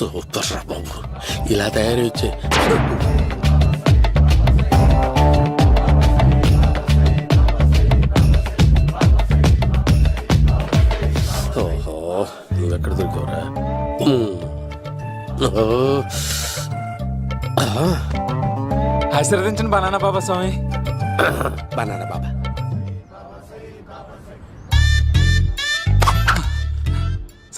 super రా బాబు ఇలా తయారు వచ్చే ఓహో నువ్వు ఎక్కడ దొరికావురా? ఆశీర్వదించండి బనానా బాబా స్వామి. బనానా బాబా.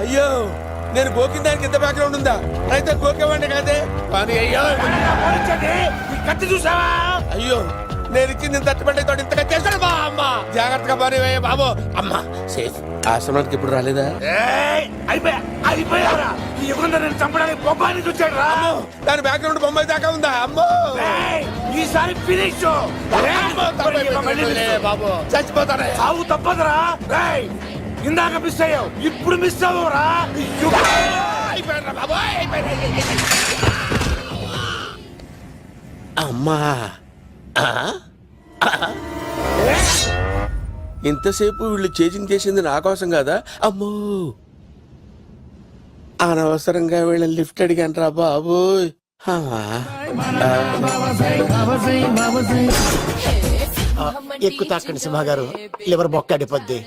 అయ్యో నేను గోకిన దానికి ఇంత బ్యాక్గ్రౌండ్ ఉందా? అయితే గోకేవాడిని కాదే? పని అయ్యో. కత్తి చూసావా? అయ్యో నేను ఇచ్చింది తట్టుబడి తోడు ఇంతగా చేశాడు బా అమ్మ. జాగ్రత్తగా పని బాబు. అమ్మ సేఫ్. ఆశ్రమానికి ఇప్పుడు రాలేదా? అయిపోయారా? నేను చంపడానికి బొబ్బాని చూచాడు రా. దాని బ్యాక్గ్రౌండ్ బొమ్మాయి దాకా ఉందా? అమ్మో. ఈసారి ఫినిష్. బాబు. చచ్చిపోతానే. సాగు తప్పదురా. ఇందాక మిస్ అయ్యావు. ఇప్పుడు మిస్ అవ్వరా. అమ్మా? ఇంతసేపు వీళ్ళు చేజింగ్ చేసింది నా కోసం కాదా? అమ్మో. అనవసరంగా వీళ్ళని లిఫ్ట్ అడిగాను రా బాబు. ఎక్కు తాకండి సింహ గారు లివర్ బొక్క అడిపోద్ది.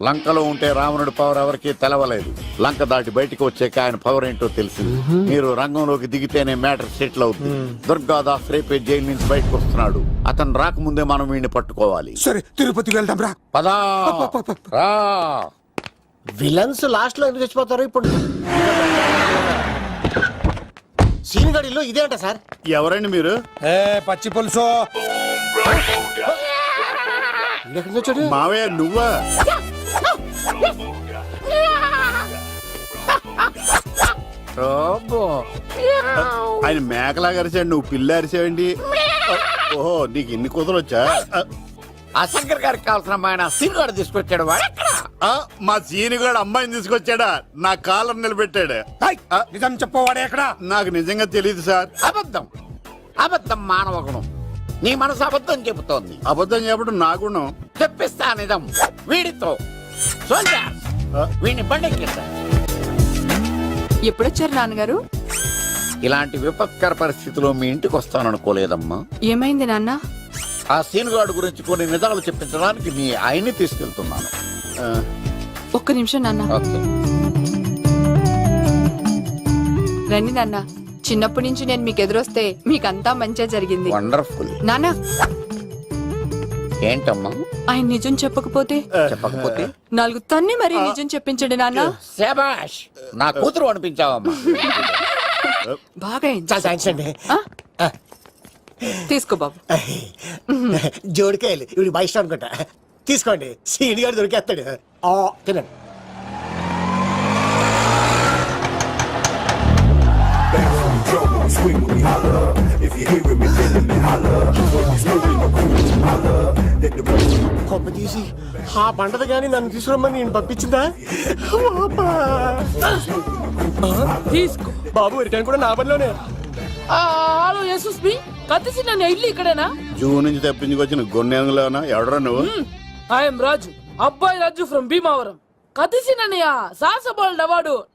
లంకలో ఉంటే రావణుడి పవర్ ఎవరికి తెలవలేదు. లంక దాటి బయటికి వచ్చాక ఆయన పవర్ ఏంటో తెలిసింది. మీరు రంగంలోకి దిగితేనే మ్యాటర్ సెటిల్ అవుతుంది. దుర్గాదాస్ రేపే జైలు నుంచి బయటకు వస్తున్నాడు. అతను రాకముందే మనం వీడిని పట్టుకోవాలి. సరే తిరుపతికి వెళ్దాం రా. పదా! రా! విలన్స్ లాస్ట్లో ఎందుకు చచ్చిపోతారు ఇప్పుడు? సీన్ గడిలో ఇదే అంట సార్. ఎవరండి మీరు? ఏ పచ్చి పులుసు. మావయ్య నువ్వా? రోబో. ఆయన మేకలా అరిచాడు నువ్వు పిల్ల అరిచావండి ఓహో నీకు ఇన్ని కుదరొచ్చా ఆ శంకర్ గారికి కావాల్సిన అమ్మాయి సీనుగాడు తీసుకొచ్చాడు మా సీనుగాడు అమ్మాయిని తీసుకొచ్చాడా? నా కాలర్ నిలబెట్టాడు. నిజం చెప్పవాడే ఎక్కడ? నాకు నిజంగా తెలియదు సార్. అబద్ధం. అబద్ధం మానవ గుణం. నీ మనసు అబద్ధం చెబుతోంది. అబద్ధం చెప్పడం నా గుణం. తెప్పిస్తా నిజం. వీడితో. సోల్జర్ వీడిని ఎప్పుడొచ్చారు నాన్నగారు? ఇలాంటి విపత్కర పరిస్థితిలో మీ ఇంటికి వస్తాననుకోలేదమ్మా. ఏమైంది నాన్న? ఆ సీనుగాడు గురించి కొన్ని నిజాలు చెప్పించడానికి మీ ఆయన్ని తీసుకెళ్తున్నాను. ఆ, ఒక్క నిమిషం నాన్న. ఓకే. రండి నాన్న. చిన్నప్పటి నుంచి నేను మీకు ఎదురొస్తే మీకంతా మంచిగా జరిగింది. వండర్ఫుల్. నాన్న ఏంటమ్మా? ఆయన నిజం చెప్పకపోతే? చెప్పకపోతే? నాలుగు తన్ని మరీ నిజం చెప్పించండి నాన్న. శబాష్ నా కూతురు అనిపించావమ్మా. బాగా ఆ? తీసుకో బాబు. జోడికాయలు ఇవి ఇష్టం అనుకుంటా. తీసుకోండి సీని గారు దొరికేస్తాడు. ఆ, తినండి. కొమ్మ తీసి ఆ పంటది కానీ నన్ను తీసుకురమ్మని నేను పంపించిందా. తీసుకో. బాబు రిటర్న్ కూడా నా పనిలోనే. ఆ, హలో యశస్ మీ? కత్తిసి నన్ను ఇల్లు ఇక్కడేనా? జూ నుంచి తప్పించుకొచ్చిన గొన్నెంగులోనా ఎవడరా నువ్వు? ఐఎమ్ రాజు. అబ్బాయి రాజు ఫ్రమ్ భీమావరం. కత్తిసి నన్నయ్య సాహసబాలుడు అవార్డు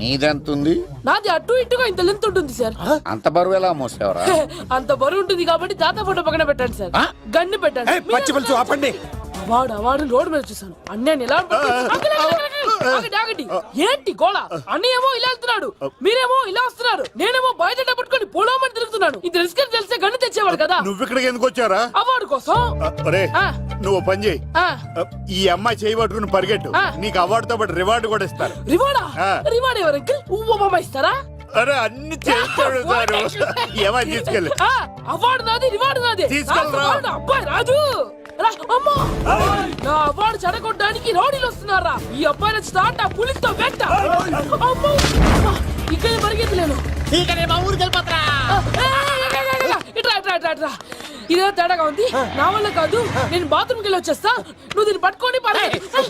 నీదెంతుంది? నాది అటు ఇటుగా ఇంత లెంత్ ఉంటుంది సార్ అంత బరువు ఎలా మోసేవరా? అంత బరువు ఉంటుంది కాబట్టి తాత ఫోటో పక్కన పెట్టండి సార్ గన్ను పెట్టండి పచ్చి పులుసు ఆపండి. వాడు వాడు రోడ్డు మీద చూసాను అన్నయ్య ఎలా ఆగండి, ఆగండి. ఏంటి గోళ? అన్నయ్య ఏమో ఇలా వెళ్తున్నాడు. మీరేమో ఇలా వస్తున్నారు. నేనేమో బయట పట్టుకొని పొలమని తిరుగుతున్నాను. ఇది రిస్క్ అని తెలిస్తే గన్ను తెచ్చేవాడు కదా. నువ్వు ఇక్కడికి ఎందుకు వచ్చారా అవార్డు కోసం. నువ్వు పని చేయి ఆ, ఆ, ఈ అమ్మాయి చేయి పట్టుకుని పరిగెట్టు ఆ. నీకు అవార్డుతో పాటు రివార్డు కూడా ఇస్తారు రివార్డా ఆ. రివార్డ్ ఎవరు అంకుల్ ఇస్తారా అరే అన్ని చేస్తాడు సారు ఏమని తీసుకెళ్ళి ఆ, అవార్డు నాది రివార్డు నాది తీసుకెళ్ళరా. నా అవార్డు అబ్బాయి రాజు రా, అమ్మో నా అవార్డు చెడగొట్టడానికి రౌడీలు వస్తున్నారా ఈ అబ్బాయి నచ్చితే ఆట పులితో వెంట అమ్మో ఇక్కడ పరిగెత్తలేను ఆ, ఏ, ఏ, ఏ, ఏ, ఏ, ఇట్రా ఇట్రా ఇట్రా ఇట్రా ఇదే తేడాగా ఉంది నా వల్ల కాదు నేను బాత్రూమ్కి వెళ్ళి వచ్చేస్తా నువ్వు దీన్ని పట్టుకొని పరిగెత్తు.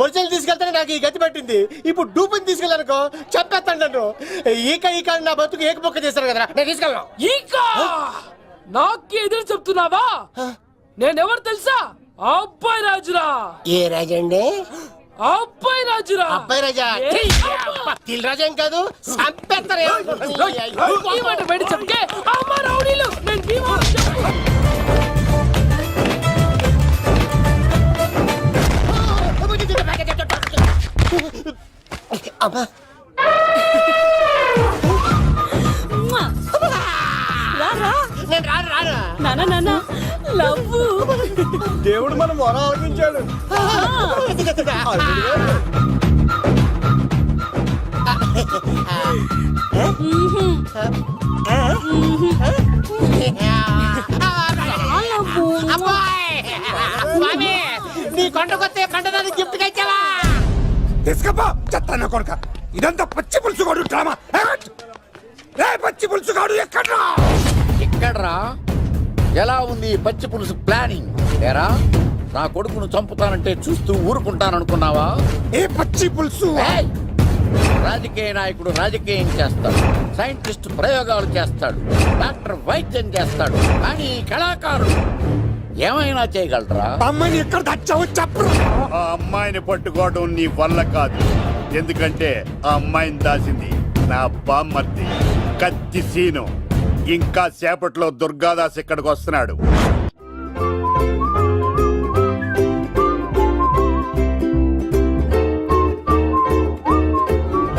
ఒరిజినల్ తీసుకెళ్తానే నాకు ఈ గతి పట్టింది ఇప్పుడు డూపుని తీసుకెళ్ళానుకో చెప్పేస్తాను నన్ను ఈక ఈక అని నా బతుకు ఏకపొక్క చేశారు కదా నేను తీసుకెళ్ళను ఇంకా నాకు ఎదురు చెప్తున్నావా నేనెవరు తెలుసా అబ్బాయి రాజురా ఏ రాజండి అబ్బాయి రాజురా అబ్బాయి రాజా తిల్ రాజా ఏం కాదు సంపేస్తారు ఈ మాట బయట చెప్తే అమ్మ రౌడీలు నేను భీమవరం అమ్మా నేను రాను రాను. నాన్న నాన్న లవ్ దేవుడు మనం మొర ఆలోచించాడు. స్వామి తీసుకపో చెత్త కొడుక. ఇదంతా పచ్చి పులుసుగాడు డ్రామా? రే పచ్చి పులుసుగాడు ఎక్కడ్రా? ఇక్కడ్రా ఎలా ఉంది ఈ పచ్చి పులుసు ప్లానింగ్? ఏరా నా కొడుకును చంపుతానంటే చూస్తూ ఊరుకుంటాననుకున్నావా? ఏ పచ్చి పులుసు! రాజకీయ నాయకుడు రాజకీయం చేస్తాడు. సైంటిస్ట్ ప్రయోగాలు చేస్తాడు. డాక్టర్ వైద్యం చేస్తాడు. కానీ కళాకారుడు ఏమైనా చేయగలరా? అమ్మని ఎక్కడ తెచ్చావో చెప్పరా. ఆ అమ్మాయిని పట్టుకోవడం నీ వల్ల కాదు. ఎందుకంటే ఆ అమ్మాయిని దాసింది నా బామ్మర్ది. కత్తి సీను. ఇంకా సేపట్లో దుర్గాదాస్ ఇక్కడికి వస్తున్నాడు.